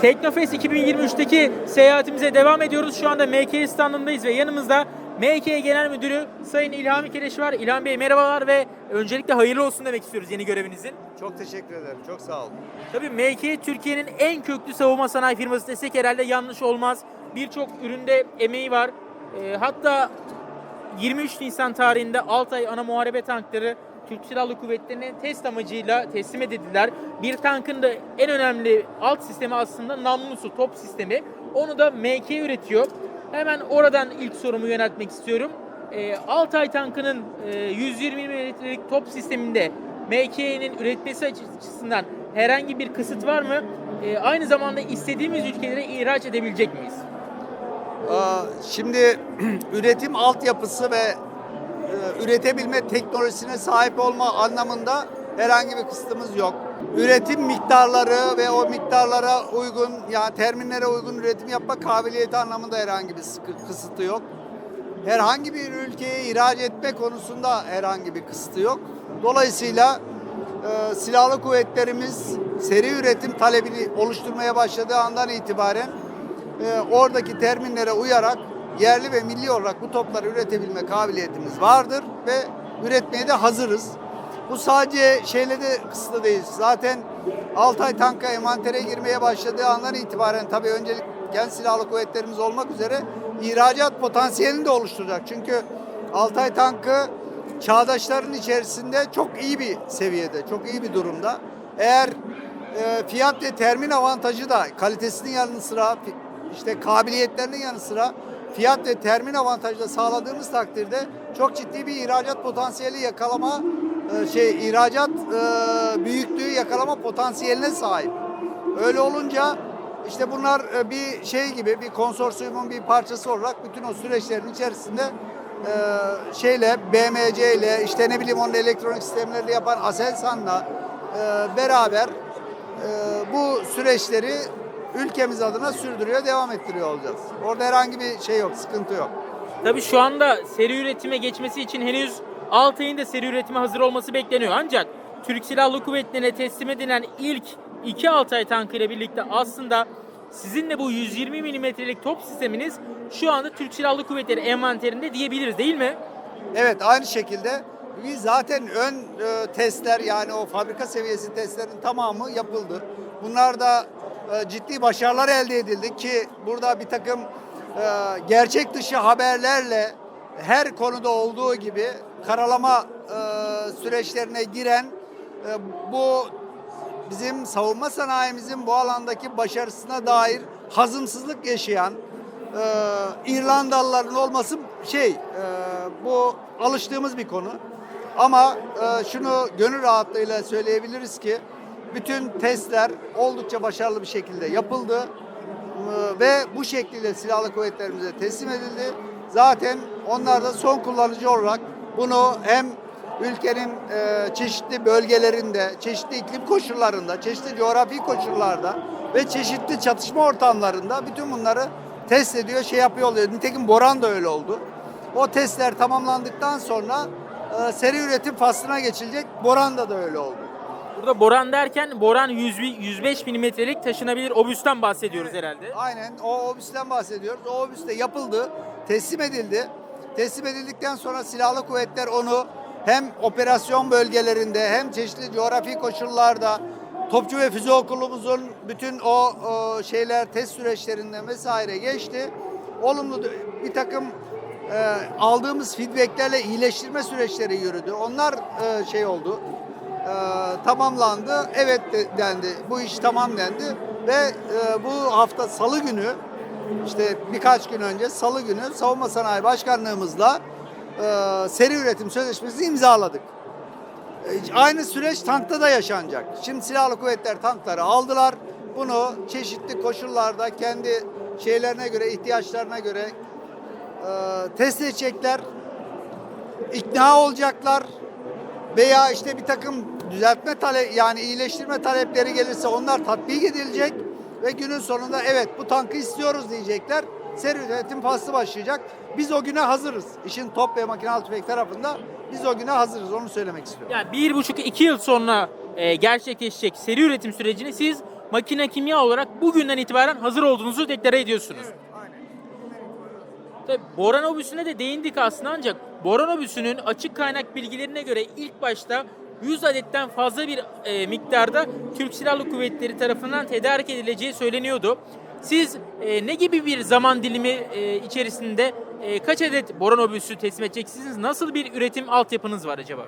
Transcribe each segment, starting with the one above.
Teknofest 2023'teki seyahatimize devam ediyoruz. Şu anda MK standındayız ve yanımızda MK Genel Müdürü Sayın İlhami Kireç var. İlham Bey merhabalar ve öncelikle hayırlı olsun demek istiyoruz yeni görevinizin. Çok teşekkür ederim. Çok sağ olun. Tabii MK Türkiye'nin en köklü savunma sanayi firması desek herhalde yanlış olmaz. Birçok üründe emeği var. Ee, hatta 23 Nisan tarihinde Altay ana muharebe tankları Türk Silahlı Kuvvetleri'ne test amacıyla teslim edildiler. Bir tankın da en önemli alt sistemi aslında namlusu, top sistemi. Onu da MK üretiyor. Hemen oradan ilk sorumu yöneltmek istiyorum. Ee, Altay tankının e, 120 mm'lik top sisteminde MK'nin üretmesi açısından herhangi bir kısıt var mı? Ee, aynı zamanda istediğimiz ülkelere ihraç edebilecek miyiz? Şimdi üretim altyapısı ve e, üretebilme teknolojisine sahip olma anlamında herhangi bir kısıtımız yok. Üretim miktarları ve o miktarlara uygun yani terminlere uygun üretim yapma kabiliyeti anlamında herhangi bir kısıtı yok. Herhangi bir ülkeye ihraç etme konusunda herhangi bir kısıtı yok. Dolayısıyla e, silahlı kuvvetlerimiz seri üretim talebini oluşturmaya başladığı andan itibaren e, oradaki terminlere uyarak yerli ve milli olarak bu topları üretebilme kabiliyetimiz vardır ve üretmeye de hazırız. Bu sadece şeyle de kısıtlı değil. Zaten Altay tanka envantere girmeye başladığı andan itibaren tabii öncelik gen silahlı kuvvetlerimiz olmak üzere ihracat potansiyelini de oluşturacak. Çünkü Altay tankı çağdaşların içerisinde çok iyi bir seviyede, çok iyi bir durumda. Eğer e, fiyat ve termin avantajı da kalitesinin yanı sıra işte kabiliyetlerinin yanı sıra fiyat ve termin avantajı da sağladığımız takdirde çok ciddi bir ihracat potansiyeli yakalama e, şey ihracat e, büyüklüğü yakalama potansiyeline sahip. Öyle olunca işte bunlar e, bir şey gibi bir konsorsiyumun bir parçası olarak bütün o süreçlerin içerisinde şeyle BMC ile işte ne bileyim onun elektronik sistemleri yapan Aselsan'la beraber bu süreçleri ülkemiz adına sürdürüyor, devam ettiriyor olacağız. Orada herhangi bir şey yok, sıkıntı yok. Tabii şu anda seri üretime geçmesi için henüz Altay'ın da seri üretime hazır olması bekleniyor. Ancak Türk Silahlı Kuvvetleri'ne teslim edilen ilk iki Altay tankı ile birlikte aslında sizin de bu 120 milimetrelik top sisteminiz şu anda Türk Silahlı Kuvvetleri envanterinde diyebiliriz değil mi? Evet aynı şekilde biz zaten ön e, testler yani o fabrika seviyesi testlerin tamamı yapıldı. Bunlar da ciddi başarılar elde edildi ki burada bir takım e, gerçek dışı haberlerle her konuda olduğu gibi karalama e, süreçlerine giren e, bu bizim savunma sanayimizin bu alandaki başarısına dair hazımsızlık yaşayan e, İrlandalıların olması şey e, bu alıştığımız bir konu. Ama e, şunu gönül rahatlığıyla söyleyebiliriz ki bütün testler oldukça başarılı bir şekilde yapıldı E, ve bu şekilde silahlı kuvvetlerimize teslim edildi. Zaten onlar da son kullanıcı olarak bunu hem ülkenin e, çeşitli bölgelerinde, çeşitli iklim koşullarında, çeşitli coğrafi koşullarda ve çeşitli çatışma ortamlarında bütün bunları test ediyor, şey yapıyor oluyor. Nitekim Boran da öyle oldu. O testler tamamlandıktan sonra e, seri üretim faslına geçilecek. Boran'da da öyle oldu. Burada Boran derken Boran 100, 105 milimetrelik taşınabilir obüsten bahsediyoruz herhalde. Aynen o obüsten bahsediyoruz. O obüs de yapıldı, teslim edildi. Teslim edildikten sonra silahlı kuvvetler onu hem operasyon bölgelerinde hem çeşitli coğrafi koşullarda Topçu ve Füze Okulumuzun bütün o, o şeyler test süreçlerinden vesaire geçti. Olumlu bir takım e, aldığımız feedbacklerle iyileştirme süreçleri yürüdü. Onlar e, şey oldu e, tamamlandı. Evet de- dendi. Bu iş tamam dendi. Ve e, bu hafta salı günü işte birkaç gün önce salı günü Savunma Sanayi Başkanlığımızla e, seri üretim sözleşmesini imzaladık. E, Aynı süreç tankta da yaşanacak. Şimdi silahlı kuvvetler tankları aldılar. Bunu çeşitli koşullarda kendi şeylerine göre, ihtiyaçlarına göre e, test edecekler. ikna olacaklar veya işte bir takım düzeltme talep yani iyileştirme talepleri gelirse onlar tatbik edilecek ve günün sonunda evet bu tankı istiyoruz diyecekler. Seri üretim faslı başlayacak. Biz o güne hazırız. İşin top ve makinalı tüfek tarafında biz o güne hazırız. Onu söylemek istiyorum. Yani bir buçuk iki yıl sonra e, gerçekleşecek seri üretim sürecini siz makine kimya olarak bugünden itibaren hazır olduğunuzu deklare ediyorsunuz. Tabii Boran obüsüne de değindik aslında ancak Boran obüsünün açık kaynak bilgilerine göre ilk başta 100 adetten fazla bir e, miktarda Türk Silahlı Kuvvetleri tarafından tedarik edileceği söyleniyordu. Siz e, ne gibi bir zaman dilimi e, içerisinde e, kaç adet Boran obüsü teslim edeceksiniz? Nasıl bir üretim altyapınız var acaba?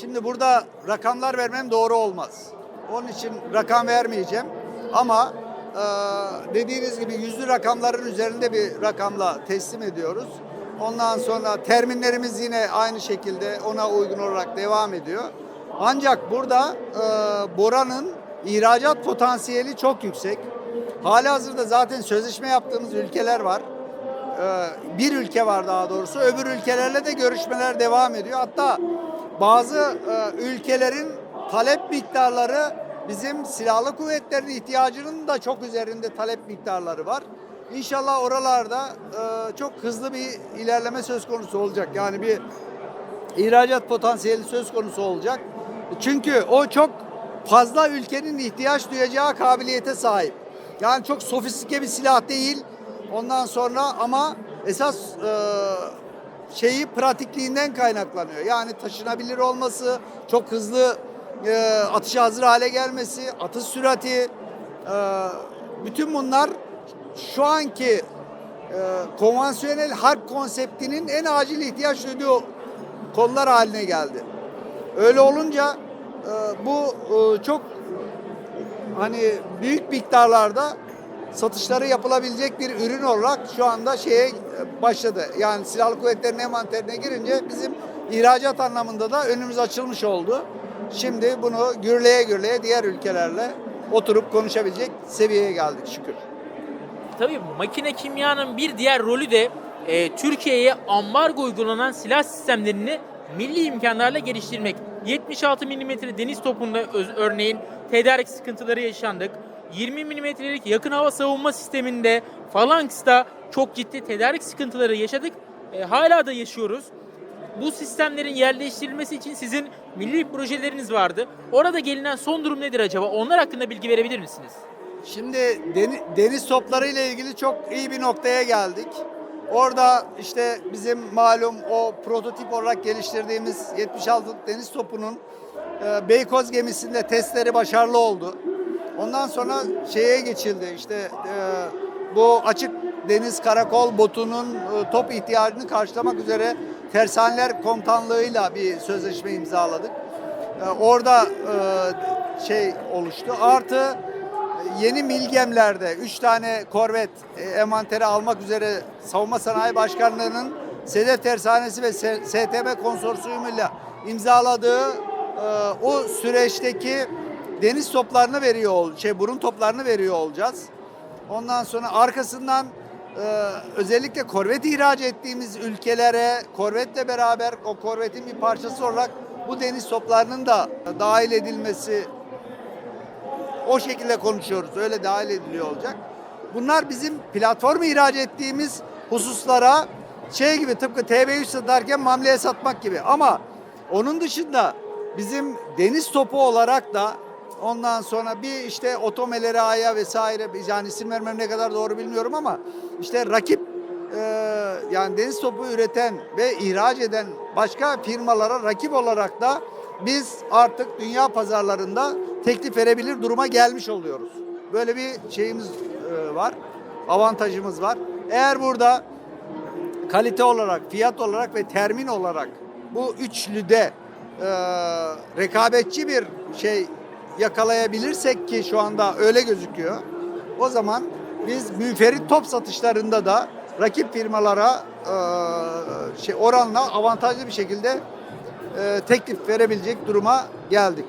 Şimdi burada rakamlar vermem doğru olmaz. Onun için rakam vermeyeceğim. Ama dediğiniz gibi yüzlü rakamların üzerinde bir rakamla teslim ediyoruz. Ondan sonra terminlerimiz yine aynı şekilde ona uygun olarak devam ediyor. Ancak burada e, Bora'nın ihracat potansiyeli çok yüksek. Hali hazırda zaten sözleşme yaptığımız ülkeler var. Ee, bir ülke var daha doğrusu. Öbür ülkelerle de görüşmeler devam ediyor. Hatta bazı e, ülkelerin talep miktarları bizim silahlı kuvvetlerin ihtiyacının da çok üzerinde talep miktarları var. İnşallah oralarda e, çok hızlı bir ilerleme söz konusu olacak. Yani bir ihracat potansiyeli söz konusu olacak. Çünkü o çok fazla ülkenin ihtiyaç duyacağı kabiliyete sahip. Yani çok sofistike bir silah değil. Ondan sonra ama esas e, şeyi pratikliğinden kaynaklanıyor. Yani taşınabilir olması, çok hızlı e, atışa hazır hale gelmesi, atış sürati, e, bütün bunlar şu anki e, konvansiyonel harp konseptinin en acil ihtiyaç duyduğu konular haline geldi. Öyle olunca e, bu e, çok hani büyük miktarlarda satışları yapılabilecek bir ürün olarak şu anda şeye e, başladı. Yani silahlı kuvvetlerin envanterine girince bizim ihracat anlamında da önümüz açılmış oldu. Şimdi bunu gürleye gürleye diğer ülkelerle oturup konuşabilecek seviyeye geldik şükür. Tabii makine kimyanın bir diğer rolü de e, Türkiye'ye ambargo uygulanan silah sistemlerini milli imkanlarla geliştirmek. 76 mm deniz topunda öz- örneğin tedarik sıkıntıları yaşandık. 20 mm'lik yakın hava savunma sisteminde Phalanx'ta çok ciddi tedarik sıkıntıları yaşadık. E, hala da yaşıyoruz. Bu sistemlerin yerleştirilmesi için sizin milli projeleriniz vardı. Orada gelinen son durum nedir acaba? Onlar hakkında bilgi verebilir misiniz? Şimdi deni- deniz topları ile ilgili çok iyi bir noktaya geldik. Orada işte bizim malum o prototip olarak geliştirdiğimiz 76'lık deniz topunun e, Beykoz gemisinde testleri başarılı oldu. Ondan sonra şeye geçildi işte e, bu açık deniz karakol botunun e, top ihtiyacını karşılamak üzere tersaneler komutanlığıyla bir sözleşme imzaladık. E, orada e, şey oluştu. Artı yeni Milgemler'de 3 tane korvet e, envanteri almak üzere Savunma Sanayi Başkanlığı'nın Sedef Tersanesi ve S- STB konsorsiyumuyla imzaladığı e, o süreçteki deniz toplarını veriyor şey burun toplarını veriyor olacağız. Ondan sonra arkasından e, özellikle korvet ihraç ettiğimiz ülkelere korvetle beraber o korvetin bir parçası olarak bu deniz toplarının da dahil edilmesi o şekilde konuşuyoruz. Öyle dahil ediliyor olacak. Bunlar bizim platform ihraç ettiğimiz hususlara şey gibi tıpkı TB3 satarken mamleye satmak gibi. Ama onun dışında bizim deniz topu olarak da ondan sonra bir işte otomeleri aya vesaire yani isim vermem ne kadar doğru bilmiyorum ama işte rakip e, yani deniz topu üreten ve ihraç eden başka firmalara rakip olarak da biz artık dünya pazarlarında teklif verebilir duruma gelmiş oluyoruz. Böyle bir şeyimiz e, var, avantajımız var. Eğer burada kalite olarak, fiyat olarak ve termin olarak bu üçlüde e, rekabetçi bir şey yakalayabilirsek ki şu anda öyle gözüküyor. O zaman biz müferit top satışlarında da rakip firmalara e, şey oranla avantajlı bir şekilde e, teklif verebilecek duruma geldik.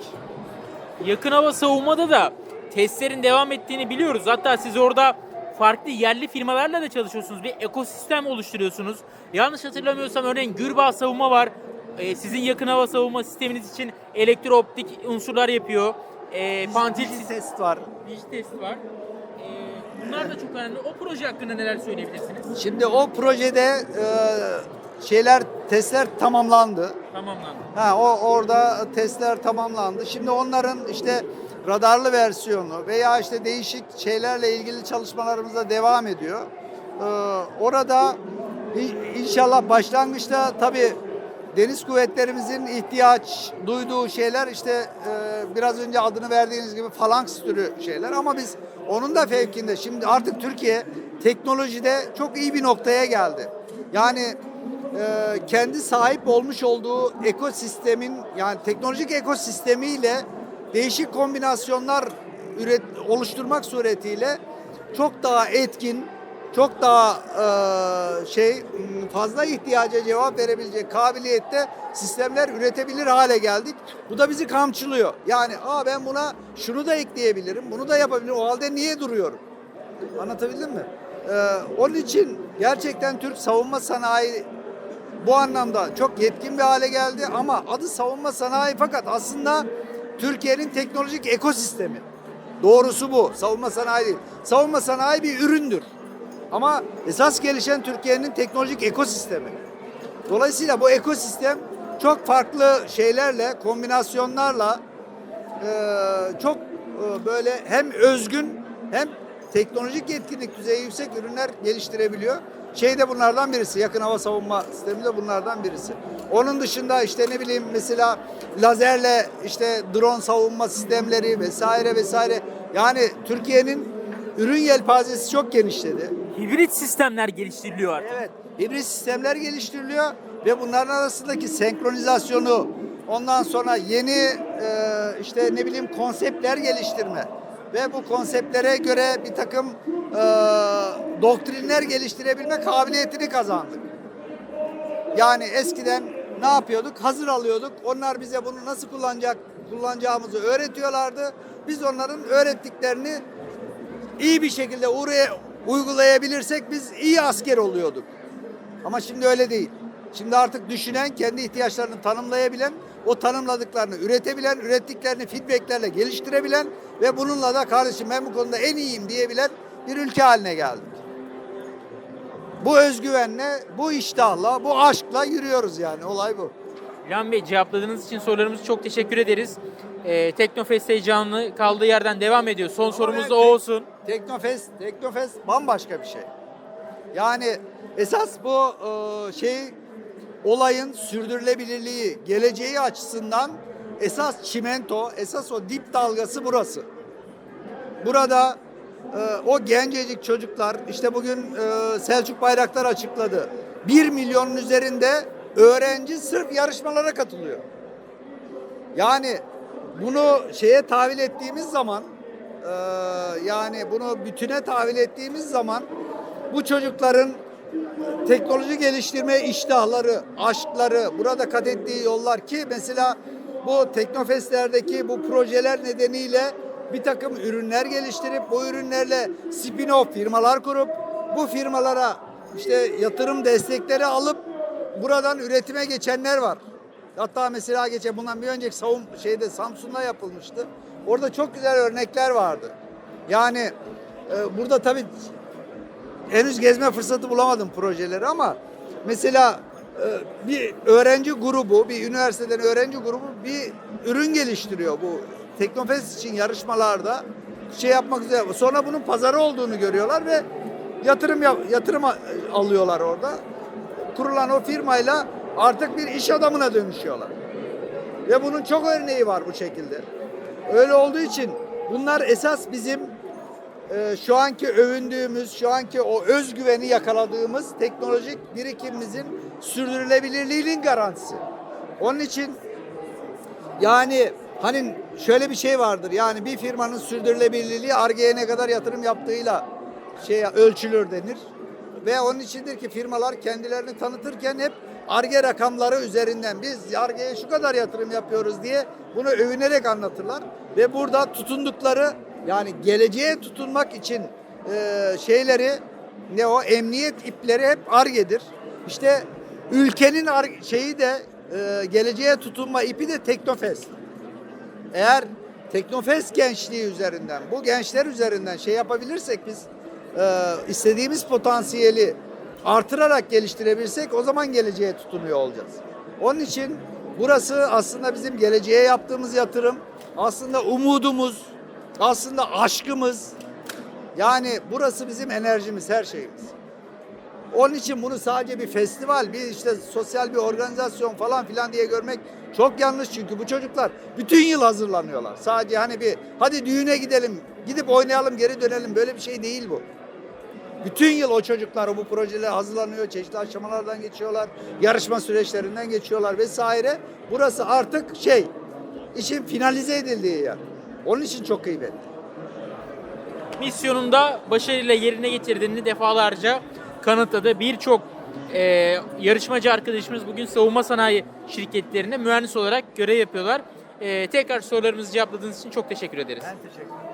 Yakın hava savunmada da testlerin devam ettiğini biliyoruz. Hatta siz orada farklı yerli firmalarla da çalışıyorsunuz. Bir ekosistem oluşturuyorsunuz. Yanlış hatırlamıyorsam örneğin Gürbağ Savunma var. Ee, sizin yakın hava savunma sisteminiz için elektrooptik unsurlar yapıyor. Ee, Pantil test var. dijital test var. Ee, bunlar da çok önemli. O proje hakkında neler söyleyebilirsiniz? Şimdi o projede e, şeyler testler tamamlandı. Tamamlandı. Ha o orada testler tamamlandı. Şimdi onların işte radarlı versiyonu veya işte değişik şeylerle ilgili çalışmalarımıza devam ediyor. Ee, orada inşallah başlangıçta tabii deniz kuvvetlerimizin ihtiyaç duyduğu şeyler işte e, biraz önce adını verdiğiniz gibi falanks türü şeyler ama biz onun da fevkinde şimdi artık Türkiye teknolojide çok iyi bir noktaya geldi. Yani e, kendi sahip olmuş olduğu ekosistemin yani teknolojik ekosistemiyle değişik kombinasyonlar üret oluşturmak suretiyle çok daha etkin, çok daha e, şey fazla ihtiyaca cevap verebilecek kabiliyette sistemler üretebilir hale geldik. Bu da bizi kamçılıyor. Yani aa ben buna şunu da ekleyebilirim, bunu da yapabilirim. O halde niye duruyorum? Anlatabildim mi? Ee, onun için gerçekten Türk savunma sanayi bu anlamda çok yetkin bir hale geldi ama adı savunma sanayi fakat aslında Türkiye'nin teknolojik ekosistemi. Doğrusu bu. Savunma sanayi değil. Savunma sanayi bir üründür. Ama esas gelişen Türkiye'nin teknolojik ekosistemi. Dolayısıyla bu ekosistem çok farklı şeylerle, kombinasyonlarla e, çok e, böyle hem özgün hem teknolojik yetkinlik düzeyi yüksek ürünler geliştirebiliyor. Şey de bunlardan birisi. Yakın hava savunma sistemi de bunlardan birisi. Onun dışında işte ne bileyim mesela lazerle işte drone savunma sistemleri vesaire vesaire. Yani Türkiye'nin ürün yelpazesi çok genişledi. Hibrit sistemler geliştiriliyor artık. Evet, hibrit sistemler geliştiriliyor ve bunların arasındaki senkronizasyonu, ondan sonra yeni e, işte ne bileyim konseptler geliştirme ve bu konseptlere göre bir takım e, doktrinler geliştirebilme kabiliyetini kazandık. Yani eskiden ne yapıyorduk? Hazır alıyorduk. Onlar bize bunu nasıl kullanacak kullanacağımızı öğretiyorlardı. Biz onların öğrettiklerini iyi bir şekilde oraya uygulayabilirsek biz iyi asker oluyorduk. Ama şimdi öyle değil. Şimdi artık düşünen, kendi ihtiyaçlarını tanımlayabilen, o tanımladıklarını üretebilen, ürettiklerini feedbacklerle geliştirebilen ve bununla da kardeşim ben bu konuda en iyiyim diyebilen bir ülke haline geldik. Bu özgüvenle, bu iştahla, bu aşkla yürüyoruz yani. Olay bu. İlhan Bey cevapladığınız için sorularımızı çok teşekkür ederiz. Ee, Teknofest heyecanlı kaldığı yerden devam ediyor. Son sorumuz da o olsun. Teknofest, Teknofest bambaşka bir şey. Yani esas bu e, şey olayın sürdürülebilirliği, geleceği açısından esas çimento, esas o dip dalgası burası. Burada e, o gencecik çocuklar işte bugün e, Selçuk Bayraktar açıkladı. 1 milyonun üzerinde öğrenci sırf yarışmalara katılıyor. Yani bunu şeye tahvil ettiğimiz zaman e, yani bunu bütüne tahvil ettiğimiz zaman bu çocukların teknoloji geliştirme iştahları, aşkları, burada kat ettiği yollar ki mesela bu teknofestlerdeki bu projeler nedeniyle bir takım ürünler geliştirip bu ürünlerle spin-off firmalar kurup bu firmalara işte yatırım destekleri alıp buradan üretime geçenler var. Hatta mesela geçen bundan bir önceki savun şeyde Samsun'da yapılmıştı. Orada çok güzel örnekler vardı. Yani e, burada tabii henüz gezme fırsatı bulamadım projeleri ama mesela e, bir öğrenci grubu, bir üniversiteden öğrenci grubu bir ürün geliştiriyor bu Teknofest için yarışmalarda şey yapmak üzere. Sonra bunun pazarı olduğunu görüyorlar ve yatırım yap- yatırım alıyorlar orada. Kurulan o firmayla artık bir iş adamına dönüşüyorlar. Ve bunun çok örneği var bu şekilde. Öyle olduğu için bunlar esas bizim e, şu anki övündüğümüz, şu anki o özgüveni yakaladığımız teknolojik birikimimizin sürdürülebilirliğinin garantisi. Onun için yani hani şöyle bir şey vardır. Yani bir firmanın sürdürülebilirliği Ar-Ge'ye ne kadar yatırım yaptığıyla şey ölçülür denir. Ve onun içindir ki firmalar kendilerini tanıtırken hep Ar-Ge rakamları üzerinden biz Ar-Ge'ye şu kadar yatırım yapıyoruz diye bunu övünerek anlatırlar. Ve burada tutundukları yani geleceğe tutunmak için e, şeyleri ne o emniyet ipleri hep Ar-Ge'dir. İşte ülkenin ar- şeyi de e, geleceğe tutunma ipi de Teknofest. Eğer Teknofest gençliği üzerinden, bu gençler üzerinden şey yapabilirsek biz e, istediğimiz potansiyeli artırarak geliştirebilirsek o zaman geleceğe tutunuyor olacağız. Onun için burası aslında bizim geleceğe yaptığımız yatırım. Aslında umudumuz, aslında aşkımız. Yani burası bizim enerjimiz, her şeyimiz. Onun için bunu sadece bir festival, bir işte sosyal bir organizasyon falan filan diye görmek çok yanlış çünkü bu çocuklar bütün yıl hazırlanıyorlar. Sadece hani bir hadi düğüne gidelim, gidip oynayalım, geri dönelim böyle bir şey değil bu. Bütün yıl o çocuklar bu projeler hazırlanıyor, çeşitli aşamalardan geçiyorlar, yarışma süreçlerinden geçiyorlar vesaire. Burası artık şey, işin finalize edildiği yer. Onun için çok kıymetli. Misyonunda başarıyla yerine getirdiğini defalarca kanıtladı. Birçok e, yarışmacı arkadaşımız bugün savunma sanayi şirketlerinde mühendis olarak görev yapıyorlar. E, tekrar sorularımızı cevapladığınız için çok teşekkür ederiz. Ben teşekkür ederim.